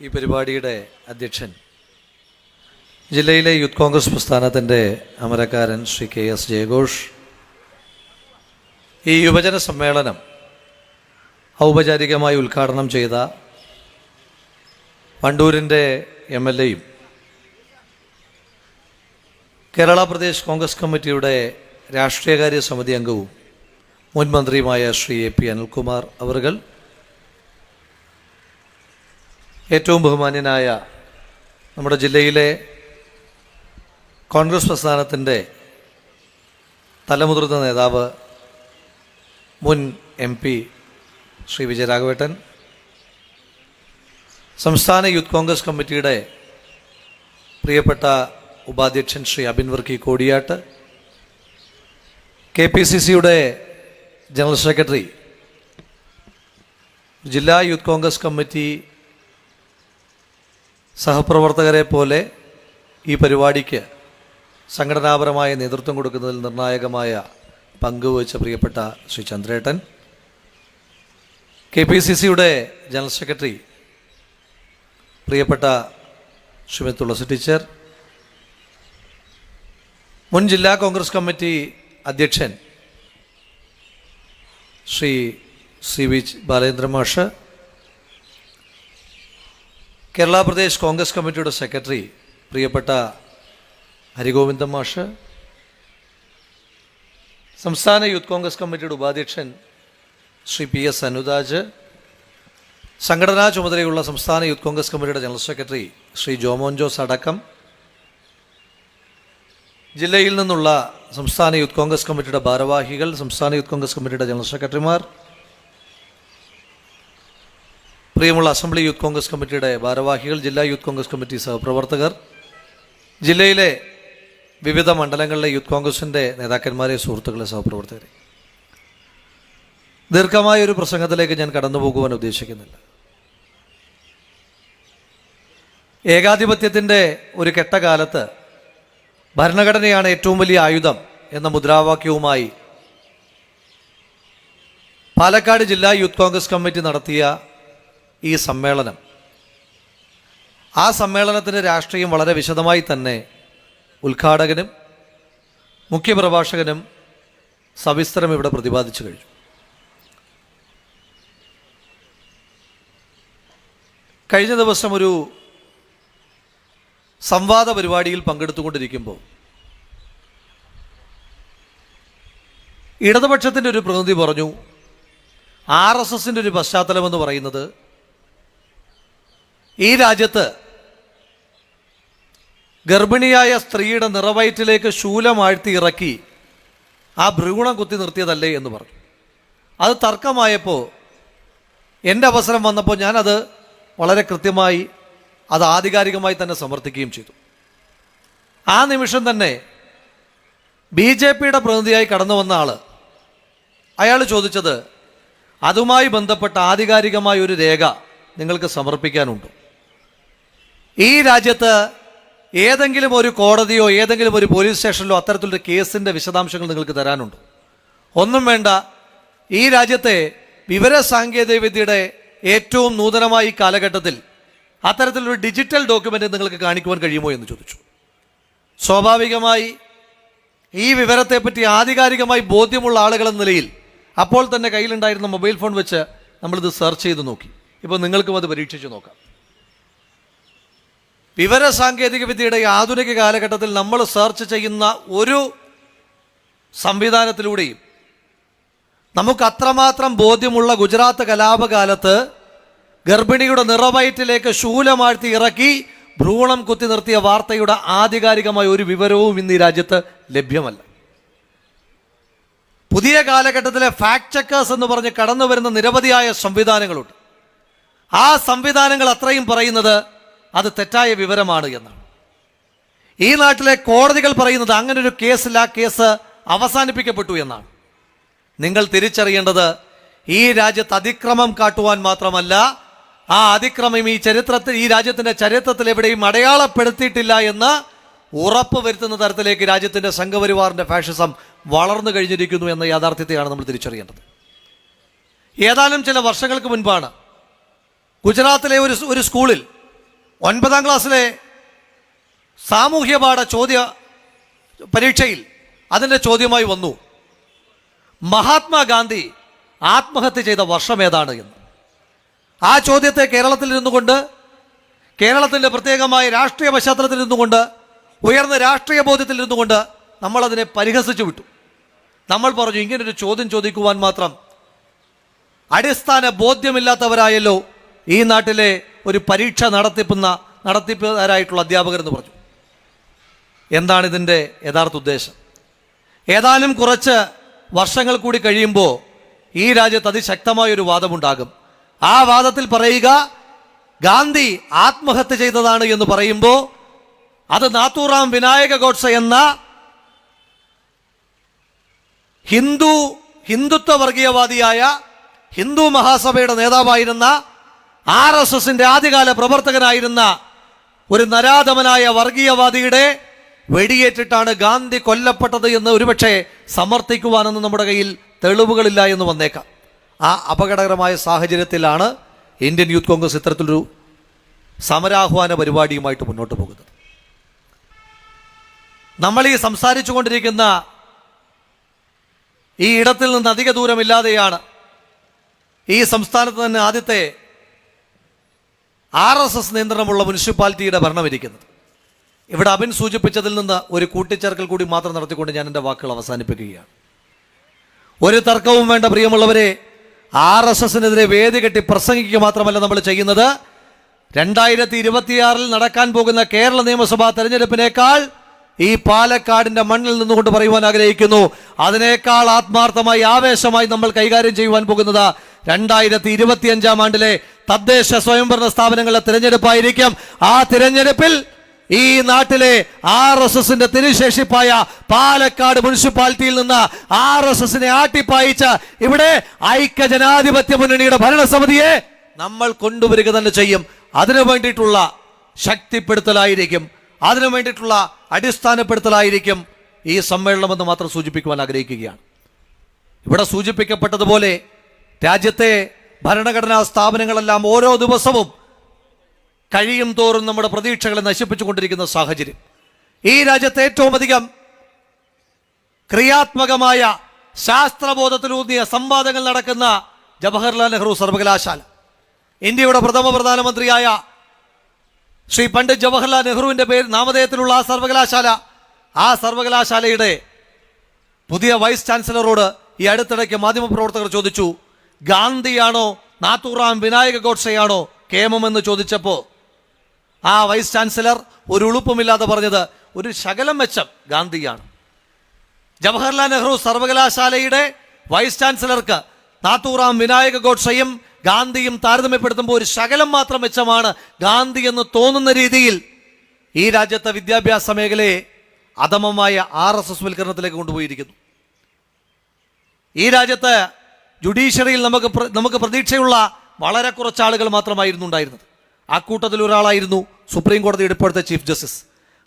ഈ പരിപാടിയുടെ അധ്യക്ഷൻ. ജില്ലയിലെ യൂത്ത് കോൺഗ്രസ് പ്രസ്ഥാനത്തിന്റെ അമരക്കാരൻ ശ്രീ കെ എസ് ജയഘോഷ്. ഈ യുവജന സമ്മേളനം ഔപചാരികമായി ഉദ്ഘാടനം ചെയ്ത വണ്ടൂരിന്റെ എം എൽ എയും കേരള പ്രദേശ് കോൺഗ്രസ് കമ്മിറ്റിയുടെ രാഷ്ട്രീയകാര്യ സമിതി അംഗവും മുൻ മന്ത്രിയുമായ ശ്രീ എ പി അനിൽകുമാർ അവർ ഏറ്റവും ബഹുമാന്യനായ നമ്മുടെ ജില്ലയിലെ കോൺഗ്രസ് പ്രസ്ഥാനത്തിന്റെ തലമുതിർന്ന നേതാവ് മുൻ എം പി ശ്രീ വിജയരാഘവേട്ടൻ സംസ്ഥാന യൂത്ത് കോൺഗ്രസ് കമ്മിറ്റിയുടെ പ്രിയപ്പെട്ട ഉപാധ്യക്ഷൻ Shri Abin Varkey Kodiyattu K P C സിയുടെ ജനറൽ സെക്രട്ടറി ജില്ലാ യൂത്ത് കോൺഗ്രസ് കമ്മിറ്റി സഹപ്രവർത്തകരെ പോലെ ഈ പരിപാടിക്ക് സംഘടനാപരമായ നേതൃത്വം കൊടുക്കുന്നതിൽ നിർണായകമായ പങ്കുവച്ച പ്രിയപ്പെട്ട ശ്രീ ചന്ദ്രേട്ടൻ കെ പി സി സിയുടെ ജനറൽ സെക്രട്ടറി പ്രിയപ്പെട്ട ശ്രീമതി തുളസി ടീച്ചർ മുൻ ജില്ലാ കോൺഗ്രസ് കമ്മിറ്റി അധ്യക്ഷൻ ശ്രീ സി വി ബാലേന്ദ്ര മാഷ് കേരള പ്രദേശ് കോൺഗ്രസ് കമ്മിറ്റിയുടെ സെക്രട്ടറി പ്രിയപ്പെട്ട ഹരിഗോവിന്ദ മാഷ് സംസ്ഥാന യൂത്ത് കോൺഗ്രസ് കമ്മിറ്റിയുടെ ഉപാധ്യക്ഷൻ ശ്രീ പി എസ് അനുരാജ് സംഘടനാ ചുമതലയുള്ള സംസ്ഥാന യൂത്ത് കോൺഗ്രസ് കമ്മിറ്റിയുടെ ജനറൽ സെക്രട്ടറി ശ്രീ ജോമോൻ ജോസ് അടക്കം ജില്ലയിൽ നിന്നുള്ള സംസ്ഥാന യൂത്ത് കോൺഗ്രസ് കമ്മിറ്റിയുടെ ഭാരവാഹികൾ സംസ്ഥാന യൂത്ത് കോൺഗ്രസ് കമ്മിറ്റിയുടെ ജനറൽ സെക്രട്ടറിമാർ പ്രിയമുള്ള അസംബ്ലി യൂത്ത് കോൺഗ്രസ് കമ്മിറ്റിയുടെ ഭാരവാഹികൾ ജില്ലാ യൂത്ത് കോൺഗ്രസ് കമ്മിറ്റി സഹപ്രവർത്തകർ ജില്ലയിലെ വിവിധ മണ്ഡലങ്ങളിലെ യൂത്ത് കോൺഗ്രസിന്റെ നേതാക്കന്മാരെ സുഹൃത്തുക്കളെ സഹപ്രവർത്തകരെ. ദീർഘമായ ഒരു പ്രസംഗത്തിലേക്ക് ഞാൻ കടന്നു പോകുവാൻ ഉദ്ദേശിക്കുന്നില്ല. ഏകാധിപത്യത്തിന്റെ ഒരു കെട്ടകാലത്ത് ഭരണഘടനയാണ് ഏറ്റവും വലിയ ആയുധം എന്ന മുദ്രാവാക്യവുമായി പാലക്കാട് ജില്ലാ യൂത്ത് കോൺഗ്രസ് കമ്മിറ്റി നടത്തിയ ഈ സമ്മേളനം. ആ സമ്മേളനത്തിന്റെ രാഷ്ട്രീയം വളരെ വിശദമായി തന്നെ ഉദ്ഘാടകനും മുഖ്യപ്രഭാഷകനും സവിസ്തരം ഇവിടെ പ്രതിപാദിച്ചു കഴിഞ്ഞു. കഴിഞ്ഞ ദിവസം ഒരു സംവാദ പരിപാടിയിൽ പങ്കെടുത്തുകൊണ്ടിരിക്കുമ്പോൾ ഇടതുപക്ഷത്തിന്റെ ഒരു പ്രതിനിധി പറഞ്ഞു ആർ എസ് എസിന്റെ ഒരു പശ്ചാത്തലമെന്ന് പറയുന്നത് ഈ രാജ്യത്ത് ഗർഭിണിയായ സ്ത്രീയുടെ നിറവയറ്റിലേക്ക് ശൂലമാഴ്ത്തി ഇറക്കി ആ ഭ്രൂണം കുത്തി നിർത്തിയതല്ലേ എന്ന് പറഞ്ഞു. അത് തർക്കമായപ്പോൾ എന്റെ അവസരം വന്നപ്പോൾ ഞാനത് വളരെ കൃത്യമായി അത് ആധികാരികമായി തന്നെ സമർത്ഥിക്കുകയും ചെയ്തു. ആ നിമിഷം തന്നെ ബി ജെ പിയുടെ പ്രതിനിധിയായി കടന്നു വന്ന ആൾ അയാൾ ചോദിച്ചത് അതുമായി ബന്ധപ്പെട്ട ആധികാരികമായ ഒരു രേഖ നിങ്ങൾക്ക് സമർപ്പിക്കാനുണ്ട്? ഈ രാജ്യത്ത് ഏതെങ്കിലും ഒരു കോടതിയോ ഏതെങ്കിലും ഒരു പോലീസ് സ്റ്റേഷനിലോ അത്തരത്തിലൊരു കേസിന്റെ വിശദാംശങ്ങൾ നിങ്ങൾക്ക് തരാനുണ്ട്? ഒന്നും വേണ്ട. ഈ രാജ്യത്തെ വിവര സാങ്കേതിക വിദ്യയുടെ ഏറ്റവും നൂതനമായ ഈ കാലഘട്ടത്തിൽ അത്തരത്തിലൊരു ഡിജിറ്റൽ ഡോക്യുമെന്റ് നിങ്ങൾക്ക് കാണിക്കുവാൻ കഴിയുമോ എന്ന് ചോദിച്ചു. സ്വാഭാവികമായി ഈ വിവരത്തെപ്പറ്റി ആധികാരികമായി ബോധ്യമുള്ള ആളുകൾ എന്ന നിലയിൽ അപ്പോൾ തന്നെ കയ്യിലുണ്ടായിരുന്ന മൊബൈൽ ഫോൺ വെച്ച് നമ്മളിത് സെർച്ച് ചെയ്ത് നോക്കി. ഇപ്പോൾ നിങ്ങൾക്കും അത് പരീക്ഷിച്ച് നോക്കാം. വിവര സാങ്കേതിക വിദ്യയുടെ ആധുനിക കാലഘട്ടത്തിൽ നമ്മൾ സെർച്ച് ചെയ്യുന്ന ഒരു സംവിധാനത്തിലൂടെയും നമുക്ക് അത്രമാത്രം ബോധ്യമുള്ള ഗുജറാത്ത് കലാപകാലത്ത് ഗർഭിണിയുടെ നിറവയറ്റിലേക്ക് ശൂലമാഴ്ത്തി ഇറക്കി ഭ്രൂണം കുത്തി നിർത്തിയ വാർത്തയുടെ ആധികാരികമായ ഒരു വിവരവും ഇന്ന് ഈ രാജ്യത്ത് ലഭ്യമല്ല. പുതിയ കാലഘട്ടത്തിലെ ഫാക്ട് ചെക്കേഴ്സ് എന്ന് പറഞ്ഞ് കടന്നു വരുന്ന നിരവധിയായ സംവിധാനങ്ങളുണ്ട്. ആ സംവിധാനങ്ങൾ അത്രയും പറയുന്നത് അത് തെറ്റായ വിവരമാണ് എന്നാണ്. ഈ നാട്ടിലെ കോടതികൾ പറയുന്നത് അങ്ങനെ ഒരു കേസിൽ ആ കേസ് അവസാനിപ്പിക്കപ്പെട്ടു എന്നാണ്. നിങ്ങൾ തിരിച്ചറിയേണ്ടത് ഈ രാജ്യത്ത് അതിക്രമം കാട്ടുവാൻ മാത്രമല്ല ആ അതിക്രമം ഈ ചരിത്രത്തിൽ ഈ രാജ്യത്തിന്റെ ചരിത്രത്തിൽ എവിടെയും അടയാളപ്പെടുത്തിയിട്ടില്ല എന്ന് ഉറപ്പ് വരുത്തുന്ന തരത്തിലേക്ക് രാജ്യത്തിന്റെ സംഘപരിവാറിന്റെ ഫാഷിസം വളർന്നു കഴിഞ്ഞിരിക്കുന്നു എന്ന യാഥാർത്ഥ്യത്തെയാണ് നമ്മൾ തിരിച്ചറിയേണ്ടത്. ഏതാനും ചില വർഷങ്ങൾക്ക് മുൻപാണ് ഗുജറാത്തിലെ ഒരു ഒരു സ്കൂളിൽ ഒൻപതാം ക്ലാസ്സിലെ സാമൂഹ്യ പാഠ ചോദ്യ പരീക്ഷയിൽ അതിന്റെ ചോദ്യമായി വന്നു മഹാത്മാഗാന്ധി ആത്മഹത്യ ചെയ്ത വർഷം ഏതാണ് എന്ന്. ആ ചോദ്യത്തെ കേരളത്തിൽ ഇരുന്നുകൊണ്ട് കേരളത്തിന്റെ പ്രത്യേകമായ രാഷ്ട്രീയ പശ്ചാത്തലത്തിൽ ഇരുന്നുകൊണ്ട് ഉയർന്ന രാഷ്ട്രീയ ബോധ്യത്തിൽ ഇരുന്നുകൊണ്ട് നമ്മളതിനെ പരിഹസിച്ചു വിട്ടു. നമ്മൾ പറഞ്ഞു ഇങ്ങനൊരു ചോദ്യം ചോദിക്കുവാൻ മാത്രം അടിസ്ഥാന ബോധ്യമില്ലാത്തവരായല്ലോ ഈ നാട്ടിലെ ഒരു പരീക്ഷ നടത്തിപ്പുന്ന നടത്തിപ്പുകാരായിട്ടുള്ള അധ്യാപകരെന്ന് പറഞ്ഞു. എന്താണ് ഇതിന്റെ യഥാർത്ഥ ഉദ്ദേശം? ഏതാനും കുറച്ച് വർഷങ്ങൾ കൂടി കഴിയുമ്പോൾ ഈ രാജ്യത്ത് അതിശക്തമായൊരു വാദമുണ്ടാകും. ആ വാദത്തിൽ പറയുക ഗാന്ധി ആത്മഹത്യ ചെയ്തതാണ് എന്ന് പറയുമ്പോൾ അത് നാത്തൂറാം വിനായക ഗോഡ്സ എന്ന ഹിന്ദു ഹിന്ദുത്വ വർഗീയവാദിയായ ഹിന്ദു മഹാസഭയുടെ നേതാവായിരുന്ന ആർ എസ് എസിന്റെ ആദ്യകാല പ്രവർത്തകനായിരുന്ന ഒരു നരാധമനായ വർഗീയവാദിയുടെ വെടിയേറ്റിട്ടാണ് ഗാന്ധി കൊല്ലപ്പെട്ടത് എന്ന് ഒരുപക്ഷെ സമർത്ഥിക്കുവാനൊന്നും നമ്മുടെ കയ്യിൽ തെളിവുകളില്ല എന്ന് വന്നേക്കാം. ആ അപകടകരമായ സാഹചര്യത്തിലാണ് ഇന്ത്യൻ യൂത്ത് കോൺഗ്രസ് ഇത്തരത്തിലൊരു സമരാഹ്വാന പരിപാടിയുമായിട്ട് മുന്നോട്ട് പോകുന്നത്. നമ്മൾ ഈ സംസാരിച്ചു കൊണ്ടിരിക്കുന്ന ഈ ഇടത്തിൽ നിന്ന് അധിക ദൂരമില്ലാതെയാണ് ഈ സംസ്ഥാനത്ത് തന്നെ ആദ്യത്തെ ആർ എസ് എസ് നിയന്ത്രണമുള്ള മുനിസിപ്പാലിറ്റിയുടെ ഭരണമിരിക്കുന്നത് ഇവിടെ അബിൻ സൂചിപ്പിച്ചതിൽ നിന്ന് ഒരു കൂട്ടിച്ചേർക്കൽ കൂടി മാത്രം നടത്തിക്കൊണ്ട് ഞാൻ എന്റെ വാക്കുകൾ അവസാനിപ്പിക്കുകയാണ്. ഒരു തർക്കവും വേണ്ട പ്രിയമുള്ളവരെ ആർ എസ് എസിനെതിരെ വേദി കെട്ടി പ്രസംഗിക്കുക മാത്രമല്ല നമ്മൾ ചെയ്യുന്നത്. രണ്ടായിരത്തി ഇരുപത്തിയാറിൽ നടക്കാൻ പോകുന്ന കേരള നിയമസഭാ തെരഞ്ഞെടുപ്പിനേക്കാൾ ഈ പാലക്കാടിന്റെ മണ്ണിൽ നിന്നുകൊണ്ട് പറയുവാൻ ആഗ്രഹിക്കുന്നു. അതിനേക്കാൾ ആത്മാർത്ഥമായി ആവേശമായി നമ്മൾ കൈകാര്യം ചെയ്യുവാൻ പോകുന്നത് രണ്ടായിരത്തി ഇരുപത്തിയഞ്ചാം ആണ്ടിലെ തദ്ദേശ സ്വയംഭരണ സ്ഥാപനങ്ങളുടെ തിരഞ്ഞെടുപ്പായിരിക്കും. ആ തിരഞ്ഞെടുപ്പിൽ ഈ നാട്ടിലെ ആർ എസ് എസിന്റെ തിരുശേഷിപ്പായ പാലക്കാട് മുനിസിപ്പാലിറ്റിയിൽ നിന്ന് ആർ എസ് എസിനെ ആട്ടിപ്പായിച്ച ഇവിടെ ഐക്യ ജനാധിപത്യ മുന്നണിയുടെ ഭരണസമിതിയെ നമ്മൾ കൊണ്ടുവരിക തന്നെ ചെയ്യും. അതിനു വേണ്ടിയിട്ടുള്ള ശക്തിപ്പെടുത്തലായിരിക്കും. അതിനു വേണ്ടിയിട്ടുള്ള അടിസ്ഥാനപ്പെടുത്തലായിരിക്കും ഈ സമ്മേളനമെന്ന് മാത്രം സൂചിപ്പിക്കുവാൻ ആഗ്രഹിക്കുകയാണ്. ഇവിടെ സൂചിപ്പിക്കപ്പെട്ടതുപോലെ രാജ്യത്തെ ഭരണഘടനാ സ്ഥാപനങ്ങളെല്ലാം ഓരോ ദിവസവും കഴിയും തോറും നമ്മുടെ പ്രതീക്ഷകളെ നശിപ്പിച്ചുകൊണ്ടിരിക്കുന്ന സാഹചര്യം. ഈ രാജ്യത്ത് ഏറ്റവും അധികം ക്രിയാത്മകമായ ശാസ്ത്രബോധത്തിലൂന്നിയ സംവാദങ്ങൾ നടക്കുന്ന ജവഹർലാൽ നെഹ്റു സർവകലാശാല. ഇന്ത്യയുടെ പ്രഥമ പ്രധാനമന്ത്രിയായ ശ്രീ പണ്ഡിറ്റ് ജവഹർലാൽ നെഹ്റുവിന്റെ പേര് നാമധേയത്തിലുള്ള ആ സർവകലാശാല ആ സർവകലാശാലയുടെ പുതിയ വൈസ് ചാൻസലറോട് ഈ അടുത്തിടയ്ക്ക് മാധ്യമപ്രവർത്തകർ ചോദിച്ചു ഗാന്ധിയാണോ നാത്തൂറാം വിനായക ഗോഡ്സെയാണോ കേമമെന്ന് ചോദിച്ചപ്പോൾ ആ വൈസ് ചാൻസലർ ഒരു ഉളുപ്പുമില്ലാതെ പറഞ്ഞത് ഒരു ശകലം മെച്ചം ഗാന്ധിയാണ്. ജവഹർലാൽ നെഹ്റു സർവകലാശാലയുടെ വൈസ് ചാൻസലർക്ക് നാത്തൂറാം വിനായക ഗോഡ്സയും ഗാന്ധിയും താരതമ്യപ്പെടുത്തുമ്പോൾ ഒരു ശകലം മാത്രം മെച്ചമാണ് ഗാന്ധി എന്ന് തോന്നുന്ന രീതിയിൽ ഈ രാജ്യത്തെ വിദ്യാഭ്യാസ മേഖലയെ അധമമായ ആർ എസ് എസ് വൽക്കരണത്തിലേക്ക് കൊണ്ടുപോയിരിക്കുന്നു. ഈ രാജ്യത്ത് ജുഡീഷ്യറിയിൽ നമുക്ക് നമുക്ക് പ്രതീക്ഷയുള്ള വളരെ കുറച്ച് ആളുകൾ മാത്രമായിരുന്നു ഉണ്ടായിരുന്നത്. ആ കൂട്ടത്തിൽ ഒരാളായിരുന്നു സുപ്രീം കോടതിയുടെ ഇപ്പോഴത്തെ ചീഫ് ജസ്റ്റിസ്.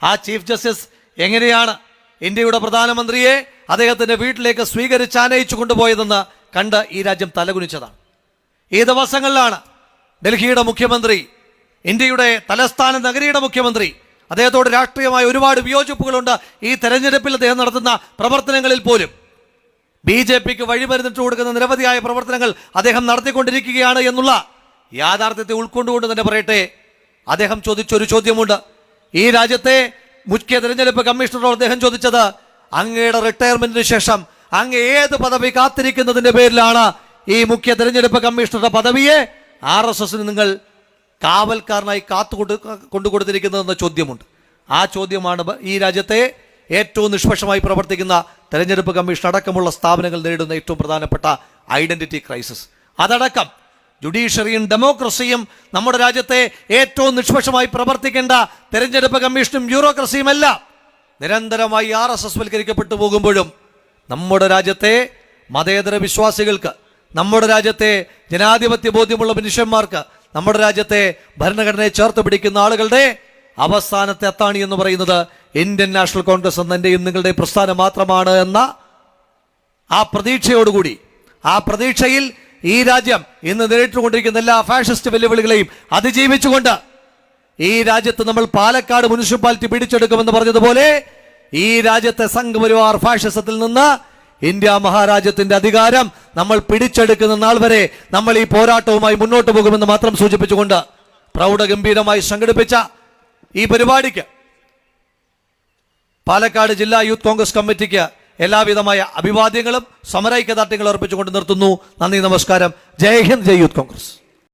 ആ ചീഫ് ജസ്റ്റിസ് എങ്ങനെയാണ് ഇന്ത്യയുടെ പ്രധാനമന്ത്രിയെ അദ്ദേഹത്തിന്റെ വീട്ടിലേക്ക് സ്വീകരിച്ച് ആനയിച്ചു കൊണ്ടുപോയതെന്ന് കണ്ട് ഈ രാജ്യം തലകുനിച്ചതാണ്. ഈ ദിവസങ്ങളിലാണ് ഡൽഹിയുടെ മുഖ്യമന്ത്രി ഇന്ത്യയുടെ തലസ്ഥാന നഗരിയുടെ മുഖ്യമന്ത്രി അദ്ദേഹത്തോട് രാഷ്ട്രീയമായ ഒരുപാട് വിയോജിപ്പുകളുണ്ട്. ഈ തെരഞ്ഞെടുപ്പിൽ അദ്ദേഹം നടത്തുന്ന പ്രവർത്തനങ്ങളിൽ പോലും ബി ജെ പിക്ക് വഴിമരുന്നിട്ട് കൊടുക്കുന്ന നിരവധിയായ പ്രവർത്തനങ്ങൾ അദ്ദേഹം നടത്തിക്കൊണ്ടിരിക്കുകയാണ് എന്നുള്ള യാഥാർത്ഥ്യത്തെ ഉൾക്കൊണ്ടുകൊണ്ട് തന്നെ പറയട്ടെ? അദ്ദേഹം ചോദിച്ചൊരു ചോദ്യമുണ്ട്. ഈ രാജ്യത്തെ മുഖ്യ തെരഞ്ഞെടുപ്പ് കമ്മീഷണറോട് അദ്ദേഹം ചോദിച്ചത് അങ്ങയുടെ റിട്ടയർമെന്റിന് ശേഷം അങ്ങ് ഏത് പദവി കാത്തിരിക്കുന്നതിന്റെ പേരിലാണ് ഈ മുഖ്യ തെരഞ്ഞെടുപ്പ് കമ്മീഷണറുടെ പദവിയെ ആർ എസ് എസിന് നിങ്ങൾ കാവൽക്കാരനായി കാത്തു കൊണ്ടു കൊണ്ടുകൊടുത്തിരിക്കുന്നതെന്ന ചോദ്യമുണ്ട്. ആ ചോദ്യമാണ് ഈ രാജ്യത്തെ ഏറ്റവും നിഷ്പക്ഷമായി പ്രവർത്തിക്കുന്ന തെരഞ്ഞെടുപ്പ് കമ്മീഷൻ അടക്കമുള്ള സ്ഥാപനങ്ങൾ നേരിടുന്ന ഏറ്റവും പ്രധാനപ്പെട്ട ഐഡന്റിറ്റി ക്രൈസിസ്. അതടക്കം ജുഡീഷ്യറിയും ഡെമോക്രസിയും നമ്മുടെ രാജ്യത്തെ ഏറ്റവും നിഷ്പക്ഷമായി പ്രവർത്തിക്കേണ്ട തെരഞ്ഞെടുപ്പ് കമ്മീഷനും ബ്യൂറോക്രസിയുമല്ല. നിരന്തരമായി ആർ എസ് എസ് വൽക്കരിക്കപ്പെട്ടു പോകുമ്പോഴും നമ്മുടെ രാജ്യത്തെ മതേതര വിശ്വാസികൾക്ക് നമ്മുടെ രാജ്യത്തെ ജനാധിപത്യ ബോധ്യമുള്ള മനുഷ്യന്മാർക്ക് നമ്മുടെ രാജ്യത്തെ ഭരണഘടനയെ ചേർത്ത് പിടിക്കുന്ന ആളുകളുടെ അവസാനത്തെ അത്താണി എന്ന് പറയുന്നത് ഇന്ത്യൻ നാഷണൽ കോൺഗ്രസ് എന്ന എന്റെയും നിങ്ങളുടെ പ്രസ്ഥാനം മാത്രമാണ് എന്ന ആ പ്രതീക്ഷയോടുകൂടി ആ പ്രതീക്ഷയിൽ ഈ രാജ്യം ഇന്ന് നേരിട്ടുകൊണ്ടിരിക്കുന്ന എല്ലാ ഫാഷിസ്റ്റ് വെല്ലുവിളികളെയും അതിജീവിച്ചുകൊണ്ട് ഈ രാജ്യത്ത് നമ്മൾ പാലക്കാട് മുനിസിപ്പാലിറ്റി പിടിച്ചെടുക്കുമെന്ന് പറഞ്ഞതുപോലെ ഈ രാജ്യത്തെ സംഘപരിവാർ ഫാഷിസത്തിൽ നിന്ന് ഇന്ത്യ മഹാരാജ്യത്തിന്റെ അധികാരം നമ്മൾ പിടിച്ചെടുക്കുന്ന നാൾ വരെ നമ്മൾ ഈ പോരാട്ടവുമായി മുന്നോട്ട് പോകുമെന്ന് മാത്രം സൂചിപ്പിച്ചുകൊണ്ട് പ്രൗഢഗംഭീരമായി സംഘടിപ്പിച്ച ഈ പരിപാടിക്ക് പാലക്കാട് ജില്ലാ യൂത്ത് കോൺഗ്രസ് കമ്മിറ്റിക്ക് എല്ലാവിധമായ അഭിവാദ്യങ്ങളും സമരൈക്യദാർഢ്യങ്ങളും അർപ്പിച്ചുകൊണ്ട് നിർത്തുന്നു. നന്ദി നമസ്കാരം. ജയ് ഹിന്ദ് ജയ് യൂത്ത് കോൺഗ്രസ്.